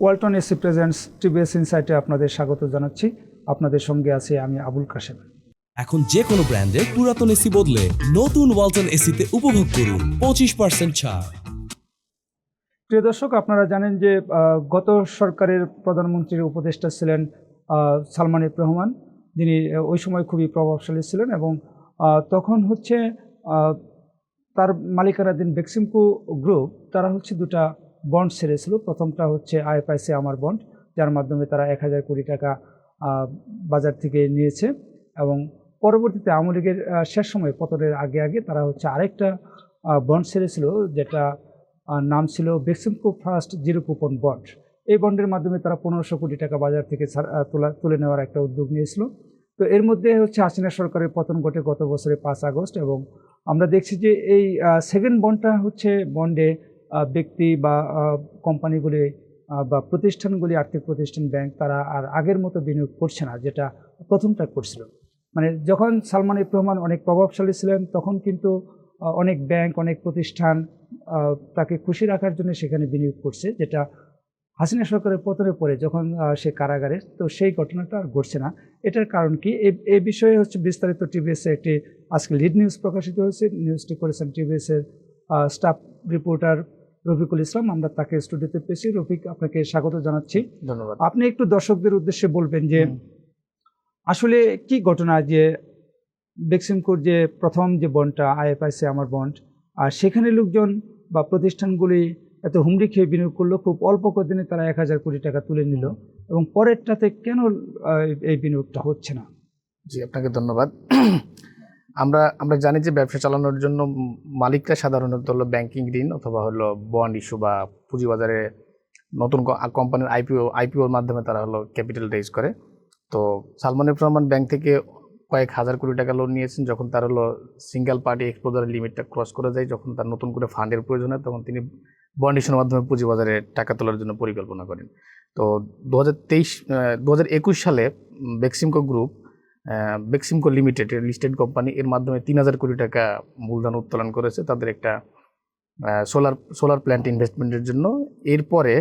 Walton AC presents TVS ইনসাইটে আপনাদের স্বাগত জানাচ্ছি। আপনাদের সঙ্গে আছি আমি আবুল কাশেম। এখন যে কোনো ব্র্যান্ডের পুরাতন এসি বদলে নতুন ওয়ালটন এসিতে উপভোগ করুন পঁচিশ পার্সেন্ট ছাড়। প্রিয় দর্শক আপনারা জানেন যে গত সরকারের প্রধানমন্ত্রীর উপদেষ্টা ছিলেন সালমান রহমান। যিনি ওই সময় খুবই প্রভাবশালী ছিলেন এবং তখন হচ্ছে তার মালিকানাধীন বেক্সিমকো গ্রুপ তারা হচ্ছে দুটা বন্ড ছেড়েছিল প্রথমটা হচ্ছে আইএফআইসি আমার বন্ড যার মাধ্যমে তারা এক হাজার কোটি টাকা বাজার থেকে নিয়েছে এবং পরবর্তীতে আওয়ামী লীগের শেষ সময় পতনের আগে আগে তারা হচ্ছে আরেকটা বন্ড ছেড়েছিল যেটা নাম ছিল Beximco first zero coupon bond এই বন্ডের মাধ্যমে তারা পনেরোশো কোটি টাকা বাজার থেকে তোলা, তুলে নেওয়ার একটা উদ্যোগ নিয়েছিল। তো এর মধ্যে হচ্ছে হাসিনা সরকারের পতন ঘটে গত বছরের পাঁচ আগস্ট এবং আমরা দেখছি যে এই সেকেন্ড বন্ডটা হচ্ছে বন্ডে ব্যক্তি বা কোম্পানিগুলি বা প্রতিষ্ঠানগুলি আর্থিক প্রতিষ্ঠান, ব্যাংক, তারা আর আগের মতো বিনিয়োগ করছে না, যেটা প্রথমটা করছিল। মানে যখন সালমান ইফ রহমান অনেক প্রভাবশালী ছিলেন, তখন কিন্তু অনেক ব্যাংক, অনেক প্রতিষ্ঠান তাকে খুশি রাখার জন্য সেখানে বিনিয়োগ করছে, যেটা হাসিনা সরকারের পতনের পরে যখন সে কারাগারে, তো সেই ঘটনাটা আর ঘটছে না। এটার কারণ কি? এই বিষয়ে হচ্ছে বিস্তারিত টিভিএসে একটি আজকে লিড নিউজ প্রকাশিত হয়েছে নিউজটি করেছেন টিভিএসের স্টাফ রিপোর্টার রফিকুল ইসলাম আমরা তাকে স্টুডিওতে পেয়েছি। রফিক আপনাকে স্বাগত জানাচ্ছি। ধন্যবাদ। আপনি একটু দর্শকদের উদ্দেশ্যে বলবেন যে আসলে কি ঘটনা যে বেক্সিমকোর যে প্রথম যে বন্ডটা আইএফআইসি আমার বন্ড আর সেখানে লোকজন বা প্রতিষ্ঠানগুলি এত হুমড়ি খেয়ে বিনিয়োগ করল খুব অল্প কদিনে তারা এক হাজার কোটি টাকা তুলে নিল এবং পরেরটাতে কেন এই বিনিয়োগটা হচ্ছে না? জি আপনাকে ধন্যবাদ। আমরা আমরা জানি যে ব্যবসা চালানোর জন্য মালিকরা সাধারণত হলো ব্যাংকিং ঋণ অথবা হলো বন্ড ইস্যু বা পুঁজিবাজারে নতুন কোম্পানির আইপিও আইপিওর মাধ্যমে তারা হলো ক্যাপিটাল রেজ করে। তো সালমান রহমান ব্যাংক থেকে কয়েক হাজার কোটি টাকা লোন নিয়েছেন, যখন তার হলো সিঙ্গেল পার্টি এক্সপোজারের লিমিটটা ক্রস করে যায়, যখন তার নতুন করে ফান্ডের প্রয়োজন হয়, তখন তিনি বন্ড ইস্যুর মাধ্যমে পুঁজিবাজারে টাকা তোলার জন্য পরিকল্পনা করেন। তো দু হাজার তেইশ দু হাজার একুশ সালে Beximco group Beximco limited listed company এর মাধ্যমে তিন হাজার কোটি টাকা মূলধন উত্তোলন করেছে। তাদের একটা সোলার সোলার প্ল্যান্ট ইনভেস্টমেন্টের জন্য। এরপরে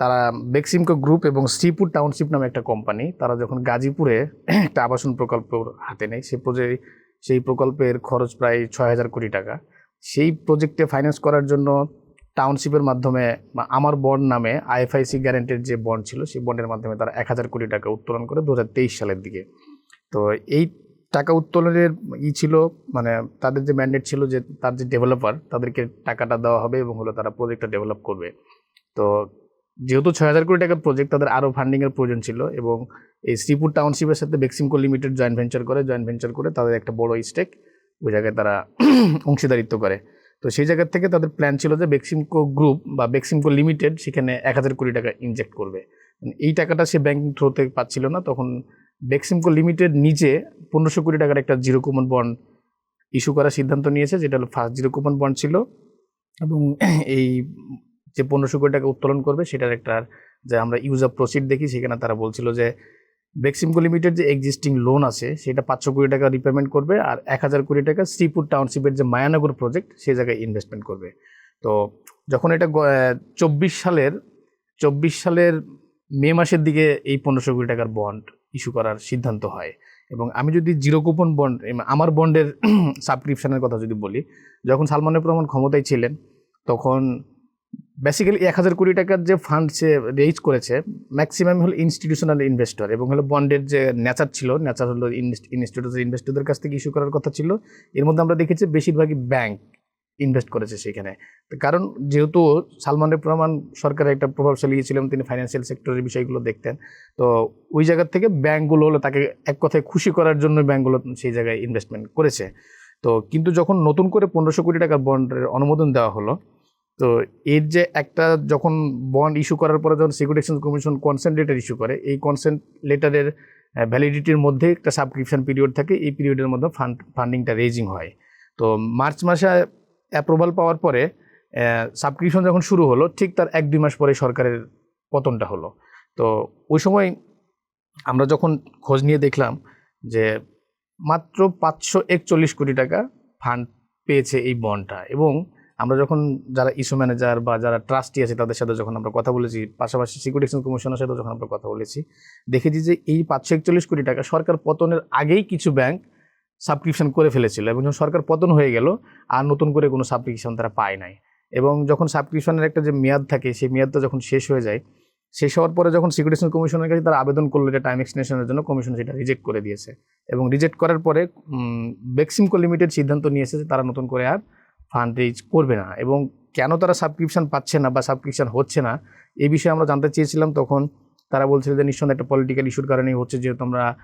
তারা বেক্সিমকো গ্রুপ এবং শ্রীপুর টাউনশিপ নামে একটা কোম্পানি তারা যখন গাজীপুরে একটা আবাসন প্রকল্প হাতে নেয় সেই প্রজে সেই প্রকল্পের খরচ প্রায় ছয় হাজার কোটি টাকা। সেই প্রজেক্টে ফাইন্যান্স করার জন্য টাউনশিপের মাধ্যমে, বা আমার বন্ড নামে আইএফআইসি গ্যারেন্টের যে বন্ড ছিল, সেই বন্ডের মাধ্যমে তারা এক হাজার কোটি টাকা উত্তোলন করে দু হাজার তেইশ সালের দিকে। তো এই টাকা উত্তোলনের ই ছিল মানে তাদের যে ম্যান্ডেট ছিল যে তার যে ডেভেলপার তাদেরকে টাকাটা দেওয়া হবে এবং হলো তারা প্রজেক্টটা ডেভেলপ করবে। তো যেহেতু ছয় হাজার কোটি টাকার প্রজেক্ট তাদের আরও ফান্ডিংয়ের প্রয়োজন ছিল এবং এই শ্রীপুর টাউনশিপের সাথে বেক্সিমকো লিমিটেড জয়েন্ট ভেঞ্চার করে জয়েন্ট ভেঞ্চার করে তাদের একটা বড় স্টেক ওই জায়গায় তারা অংশীদারিত্ব করে। তো সেই জায়গা থেকে তাদের প্ল্যান ছিল যে বেক্সিমকো গ্রুপ বা বেক্সিমকো লিমিটেড সেখানে এক হাজার কোটি টাকা ইনজেক্ট করবে। এই টাকাটা সে ব্যাংকিং থ্রোতে পাচ্ছিল না, তখন বেক্সিমকো লিমিটেড নিজে পনেরোশো কোটি টাকার একটা জিরো কুপন বন্ড ইস্যু করার সিদ্ধান্ত নিয়েছে, যেটা হলো ফার্স্ট জিরো কুপন বন্ড ছিল। এবং এই যে পনেরোশো কোটি টাকা উত্তোলন করবে, সেটার একটা যে আমরা ইউজ অফ প্রসিড দেখি, সেখানে তারা বলছিল যে বেক্সিমকো লিমিটেড যে এক্সিস্টিং লোন আছে, সেটা পাঁচশো কোটি টাকা রিপেমেন্ট করবে আর এক হাজার কোটি টাকা শ্রীপুর টাউনশিপের যে মায়ানগর প্রজেক্ট সেই জায়গায় ইনভেস্টমেন্ট করবে। তো যখন এটা চব্বিশ সালের চব্বিশ সালের মে মাসের দিকে এই পনেরোশো কোটি টাকার বন্ড ইস্যু করার সিদ্ধান্ত হয়। এবং আমি যদি জিরো কুপন বন্ড আমার বন্ডের সাবস্ক্রিপশনের কথা যদি বলি, যখন সালমান এফ রহমান ক্ষমতায় ছিলেন, তখন বেসিক্যালি এক হাজার কোটি টাকার যে ফান্ড সে রেজ করেছে ম্যাক্সিমাম হলো ইনস্টিটিউশনাল ইনভেস্টর এবং হলো বন্ডের যে নেচার ছিল নেচার হলো ইনস্টিটিউশনাল ইনভেস্টরদের কাছ থেকে ইস্যু করার কথা ছিল। এর মধ্যে আমরা দেখেছি বেশিরভাগই ব্যাংক ইনভেস্ট করেছে সেখানে। কারণ যেহেতু সালমান রহমান সরকারের একটা প্রভাবশালী ছিলেন, তিনি ফাইন্যান্সিয়াল সেক্টরের বিষয়গুলো দেখতেন। তো ওই জায়গার থেকে ব্যাঙ্কগুলো হলো তাকে এক কথায় খুশি করার জন্য ব্যাঙ্কগুলো সেই জায়গায় ইনভেস্টমেন্ট করেছে। তো কিন্তু যখন নতুন করে পনেরোশো কোটি টাকার বন্ডের অনুমোদন দেওয়া হলো, তো এর যে একটা যখন বন্ড ইস্যু করার পরে যখন security exchange commission consent letter issue করে, এই কনসেন্ট লেটারের ভ্যালিডিটির মধ্যে একটা সাবস্ক্রিপশন পিরিয়ড থাকে। এই পিরিয়ডের মধ্যে ফান্ড ফান্ডিংটা রেজিং হয়। তো মার্চ মাসে অ্যাপ্রুভাল পাওয়ার পরে সাবস্ক্রিপশন যখন শুরু হলো, ঠিক তার এক দুই মাস পরে সরকারের পতনটা হলো। তো ওই সময় আমরা যখন খোঁজ নিয়ে দেখলাম যে মাত্র পাঁচশো একচল্লিশ কোটি টাকা ফান্ড পেয়েছে এই বন্ডটা এবং আমরা যখন যারা ইস্যু ম্যানেজার বা যারা ট্রাস্টি আছে তাদের সাথে যখন আমরা কথা বলেছি, পাশাপাশি সিকিউরিটি এক্সচেঞ্জ কমিশনের সাথে যখন আমরা কথা বলেছি, দেখেছি যে এই পাঁচশো একচল্লিশ কোটি টাকা সরকার পতনের আগেই কিছু ব্যাংক সাবস্ক্রিপশন করে ফেলেছিল এবং যখন সরকার পতন হয়ে গেল, আর নতুন করে কোনো সাবস্ক্রিপশন তারা পায় নাই। এবং যখন সাবস্ক্রিপশনের একটা যে মেয়াদ থাকে, সেই মেয়াদটা যখন শেষ হয়ে যায়, শেষ হওয়ার পরে যখন সিকিউরিটি এক্সচেঞ্জ কমিশনের কাছে তারা আবেদন করল এটা টাইম এক্সটেনশনের জন্য কমিশন সেটা রিজেক্ট করে দিয়েছে। এবং রিজেক্ট করার পরে বেক্সিমকো লিমিটেড সিদ্ধান্ত নিয়েছে যে তারা নতুন করে আর ফান্ড রেজ করবে না। এবং কেন তারা সাবস্ক্রিপশন পাচ্ছে না বা সাবস্ক্রিপশন হচ্ছে না এই বিষয়ে আমরা জানতে চেয়েছিলাম। তখন তারা বলছিল যে নিঃসন্দেহে একটা পলিটিক্যাল ইস্যুর কারণেই হচ্ছে, যেহেতু আমরা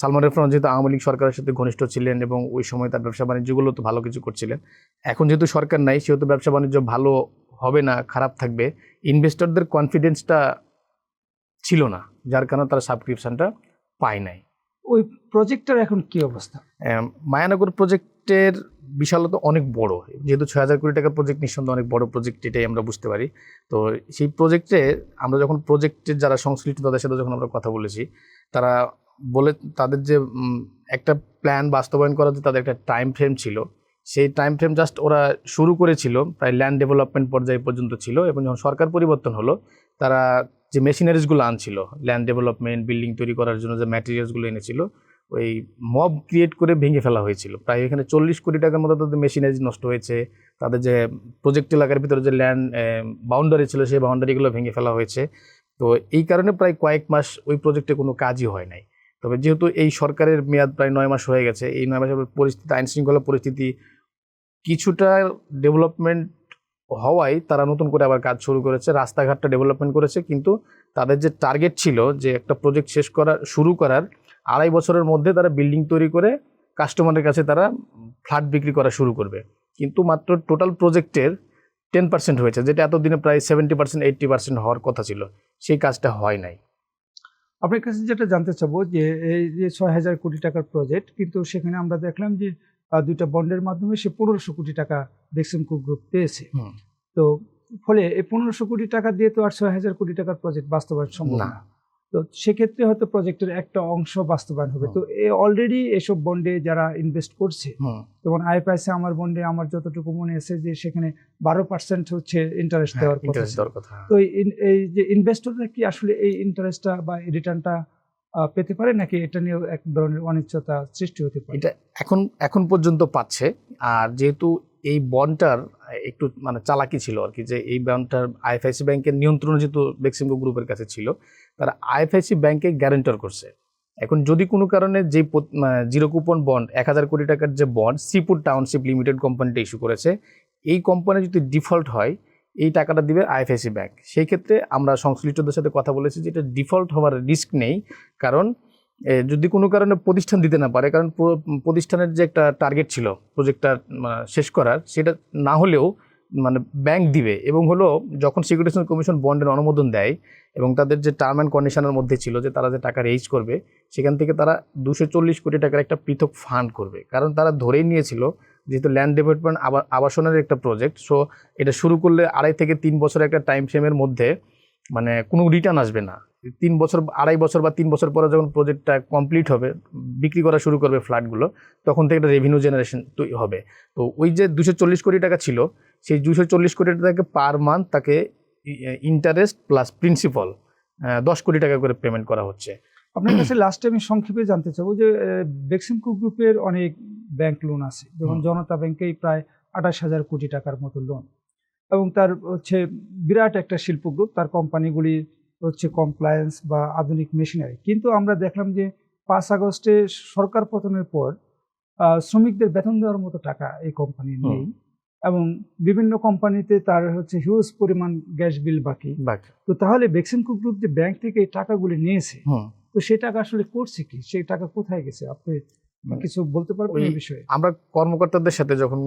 সালমান রেফরন যেহেতু আওয়ামী লীগ সরকারের সাথে ঘনিষ্ঠ ছিলেন এবং ওই সময় তার ব্যবসা বাণিজ্যগুলো তো ভালো কিছু করছিলেন। এখন যেহেতু সরকার নাই সেহেতু ব্যবসা বাণিজ্য ভালো হবে না খারাপ থাকবে। ইনভেস্টরদের কনফিডেন্সটা ছিল না যার কারণে তারা সাবস্ক্রিপশনটা পায় নাই। ওই প্রজেক্টের এখন কি অবস্থা? মায়ানগর প্রজেক্টের বিশালতা অনেক বড়। যেহেতু ছয় হাজার কোটি টাকার প্রজেক্ট নিঃসন্দেহে অনেক বড় প্রজেক্ট এটাই আমরা বুঝতে পারি। তো সেই প্রজেক্টে আমরা যখন প্রজেক্টের যারা সংশ্লিষ্ট তাদের সাথে যখন আমরা কথা বলেছি তারা বলে তাদের যে একটা প্ল্যান বাস্তবায়ন করার যে তাদের একটা টাইম ফ্রেম ছিল, সেই টাইম ফ্রেম জাস্ট ওরা শুরু করেছিল, প্রায় ল্যান্ড ডেভেলপমেন্ট পর্যায়ে পর্যন্ত ছিল এবং যখন সরকার পরিবর্তন হলো, তারা যে মেশিনারিজগুলো আনছিল ল্যান্ড ডেভেলপমেন্ট বিল্ডিং তৈরি করার জন্য যে ম্যাটেরিয়ালসগুলো এনেছিল, ওই মব ক্রিয়েট করে ভেঙে ফেলা হয়েছিল। প্রায় এখানে চল্লিশ কোটি টাকার মতো তাদের মেশিনারি নষ্ট হয়েছে, তাদের যে প্রজেক্ট এলাকার ভিতরে যে ল্যান্ড বাউন্ডারি ছিল, সেই বাউন্ডারিগুলো ভেঙে ফেলা হয়েছে। তো এই কারণে প্রায় কয়েক মাস ওই প্রজেক্টে কোনো কাজই হয় নাই। তবে যেহেতু এই সরকারের মেয়াদ প্রায় নয় মাস হয়ে গেছে, এই নয় মাসের পরিস্থিতি আইন শৃঙ্খলা পরিস্থিতি কিছুটা ডেভেলপমেন্ট হওয়ায় তারা নতুন করে আবার কাজ শুরু করেছে, রাস্তাঘাটটা ডেভেলপমেন্ট করেছে, কিন্তু তাদের যে টার্গেট ছিল যে একটা প্রজেক্ট শেষ করা, শুরু করার আড়াই বছরের মধ্যে তারা বিল্ডিং তৈরি করে কাস্টমারের কাছে তারা ফ্ল্যাট বিক্রি করা শুরু করবে। কিন্তু মাত্র টোটাল প্রজেক্টের টেন পার্সেন্ট হয়েছে, যেটা এতদিনে প্রায় সেভেন্টি পার্সেন্ট এইট্টি পার্সেন্ট হওয়ার কথা ছিল। সেই কাজটা হয় নাই। আপনার কাছে যেটা জানতে চাবো যে এই যে ছয় হাজার কোটি টাকার প্রজেক্ট কিন্তু সেখানে আমরা দেখলাম যে দুইটা বন্ডের মাধ্যমে সে পনেরোশো কোটি টাকা বেক্সিমকো গ্রুপ পেয়েছে। তো ফলে এই পনেরোশো কোটি টাকা দিয়ে তো আর ছয় হাজার কোটি টাকার প্রজেক্ট বাস্তবায়ন সম্ভব না। তো সেক্ষেত্রে হয়তো প্রজেক্টের একটা অংশ বাস্তবায়ন হবে। তো এ অলরেডি এসব বন্ডে যারা ইনভেস্ট করছে যেমন আইপিআইসি আমার বন্ডে আমার যতটুকু মনে আছে যে সেখানে বারো পার্সেন্ট হচ্ছে ইন্টারেস্ট দেওয়ার কথা ছিল। তো এই যে ইনভেস্টররা কি আসলে এই ইন্টারেস্টটা বা রিটার্নটা পেতে পারে নাকি এটা নিয়েও এক ধরনের অনিশ্চয়তা সৃষ্টি হতে পারে? এটা এখন এখন পর্যন্ত পাচ্ছে। আর যেহেতু এই বন্ডটার একটু মানে চালাকি ছিল আর কি, যে এই বন্ডটার আইএফআইসি ব্যাংকের নিয়ন্ত্রণ যেহেতু বেক্সিমকো গ্রুপের কাছে ছিল, তারা আইএফআইসি ব্যাংকে গ্যারেন্টর করছে। এখন যদি কোনো কারণে যে জিরো কুপন বন্ড এক হাজার কোটি টাকার যে বন্ড সিপুর টাউনশিপ লিমিটেড কোম্পানিটা ইস্যু করেছে, এই কোম্পানি যদি ডিফল্ট হয়, এই টাকাটা দিবে আইএফআইসি ব্যাংক। সেই ক্ষেত্রে আমরা সংশ্লিষ্টদের সাথে কথা বলেছি যে এটা ডিফল্ট হওয়ার রিস্ক নেই, কারণ যদি কোনো কারণে প্রতিষ্ঠান দিতে না পারে, কারণ প্রতিষ্ঠানের যে একটা টার্গেট ছিল প্রজেক্টটা শেষ করার, সেটা না হলেও মানে ব্যাংক দিবে এবং হলো যখন সিকিউরিটি কমিশন বন্ডের অনুমোদন দেয় এবং তাদের যে টার্ম অ্যান্ড কন্ডিশনের মধ্যে ছিল যে তারা যে টাকা রেজ করবে, সেখান থেকে তারা দুশো চল্লিশ কোটি টাকার একটা পৃথক ফান্ড করবে। কারণ তারা ধরেই নিয়েছিল যেহেতু ল্যান্ড ডেভেলপমেন্ট আবাসনের একটা প্রজেক্ট সো এটা শুরু করলে আড়াই থেকে তিন বছরের একটা টাইম ফ্রেমের মধ্যে মানে কোনো রিটার্ন আসবে না। তিন বছর আড়াই বছর বা তিন বছর পরে যখন প্রজেক্টটা কমপ্লিট হবে বিক্রি করা শুরু করবে ফ্ল্যাটগুলো তখন থেকে একটা রেভিনিউ জেনারেশন হবে। তো ওই যে দুশো চল্লিশ কোটি টাকা ছিল সেই দুশো চল্লিশ কোটি টাকাকে পার মান্থ তাকে ইন্টারেস্ট প্লাস প্রিন্সিপাল দশ কোটি টাকা করে পেমেন্ট করা হচ্ছে। আপনার কাছে লাস্টে আমি সংক্ষেপে জানতে চাবো যে বেক্সিমকো গ্রুপের অনেক ব্যাংক লোন আছে যেমন জনতা ব্যাংকেই প্রায় আঠাশ হাজার কোটি টাকার মতো লোন এবং তার হচ্ছে বিরাট একটা শিল্প গ্রুপ তার কোম্পানিগুলি হচ্ছে কমপ্লায়েন্স বা আধুনিক মেশিনারি কিন্তু আমরা দেখলাম যে পাঁচ আগস্টে সরকার পতনের পর শ্রমিকদের বেতন দেওয়ার মতো টাকা এই কোম্পানি নেই এবং বিভিন্ন কোম্পানিতে তার হচ্ছে হিউজ পরিমাণ গ্যাস বিল বাকি। তো তাহলে বেক্সিমকো গ্রুপ যে ব্যাংক থেকে এই টাকাগুলি নিয়েছে তো সেই টাকা আসলে করছে কি? সেই টাকা কোথায় গেছে? আপনি কিছু বলতে পারবেন এই বিষয়ে? আমরা কর্মকর্তাদের সাথে যখন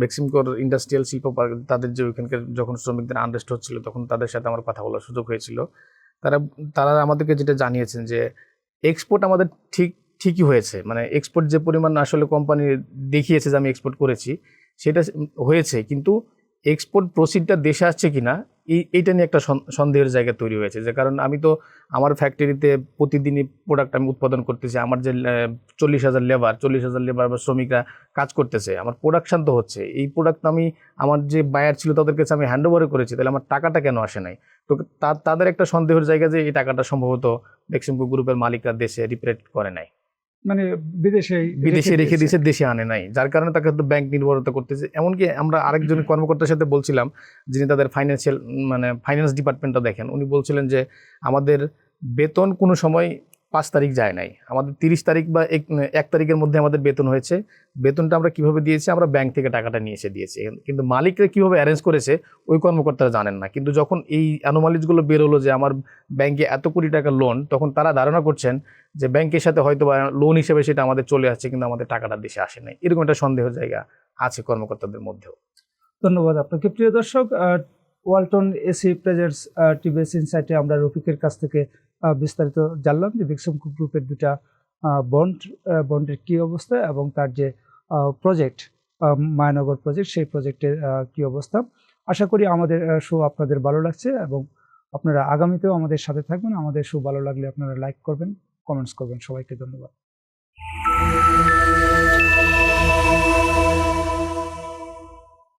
বেক্সিমকোর ইন্ডাস্ট্রিয়াল শিল্প পার্ক তাদের যে ওইখানকার যখন শ্রমিকদের আনরেস্ট হচ্ছিল তখন তাদের সাথে আমার কথা বলার সুযোগ হয়েছিল। তারা তারা আমাদেরকে যেটা জানিয়েছেন যে এক্সপোর্ট আমাদের ঠিক ঠিকই হয়েছে। মানে এক্সপোর্ট যে পরিমাণ আসলে কোম্পানি দেখিয়েছে যে আমি এক্সপোর্ট করেছি সেটা হয়েছে। কিন্তু এক্সপোর্ট প্রসিডটা দেশে আসছে কিনা, এই, এইটা নিয়ে একটা সন্দেহের জায়গা তৈরি হয়েছে। যে কারণ আমি তো আমার ফ্যাক্টরিতে প্রতিদিনই প্রোডাক্ট আমি উৎপাদন করতেছি, আমার যে চল্লিশ হাজার লেবার চল্লিশ হাজার লেবার বা শ্রমিকরা কাজ করতেছে, আমার প্রোডাকশান তো হচ্ছে। এই প্রোডাক্ট আমি, আমার যে বায়ার ছিল তাদের কাছে আমি হ্যান্ড ওভারে করেছি, তাহলে আমার টাকাটা কেন আসে নাই? তো তাদের একটা সন্দেহের জায়গা যে এই টাকাটা সম্ভবত বেক্সিমকো গ্রুপের মালিকরা দেশে রিপ্রেট করে নাই। মানে বিদেশে বিদেশে রেখে দিয়েছে। দেশে আনে নাই। যার কারণে তাকে তো ব্যাংক নির্ভরতা করতেছে। এমনকি আমরা আরেকজন কর্মকর্তার সাথে বলছিলাম যিনি তাদের ফাইন্যান্সিয়াল মানে ফাইন্যান্স ডিপার্টমেন্টটা দেখেন উনি বলছিলেন যে আমাদের বেতন কোনো সময় পাঁচ তারিখ যায় নাই। আমাদের তিরিশ তারিখ বা এক এক তারিখের মধ্যে আমাদের বেতন হয়েছে। বেতনটা আমরা কীভাবে দিয়েছি, আমরা ব্যাংক থেকে টাকাটা নিয়ে এসে দিয়েছি। কিন্তু মালিকরা কীভাবে অ্যারেঞ্জ করেছে, ওই কর্মকর্তারা জানেন না। কিন্তু যখন এই অ্যানোমালিজগুলো বেরোলো যে আমার ব্যাংকে এত কোটি টাকা লোন তখন তারা ধারণা করছেন যে ব্যাংকের সাথে হয়তো বা লোন হিসেবে সেটা আমাদের চলে আসছে, কিন্তু আমাদের টাকাটা দেশে আসে নাই। এরকম একটা সন্দেহ জায়গা আছে কর্মকর্তাদের মধ্যেও। ধন্যবাদ আপনাকে। প্রিয় দর্শক ওয়ালটন এসি প্রেজেন্টস টিভিএস ইনসাইটে আমরা রফিকের কাছ থেকে বিস্তারিত জানলাম যে বিক্সম গ্রুপের দুটা বন্ড বন্ডের কি অবস্থা এবং তার যে প্রজেক্ট মায়ানগর প্রজেক্ট সেই প্রজেক্টের কি অবস্থা। আশা করি আমাদের শো আপনাদের ভালো লাগছে এবং আপনারা আগামীতেও আমাদের সাথে থাকবেন। আমাদের শো ভালো লাগলে আপনারা লাইক করবেন কমেন্টস করবেন। সবাইকে ধন্যবাদ।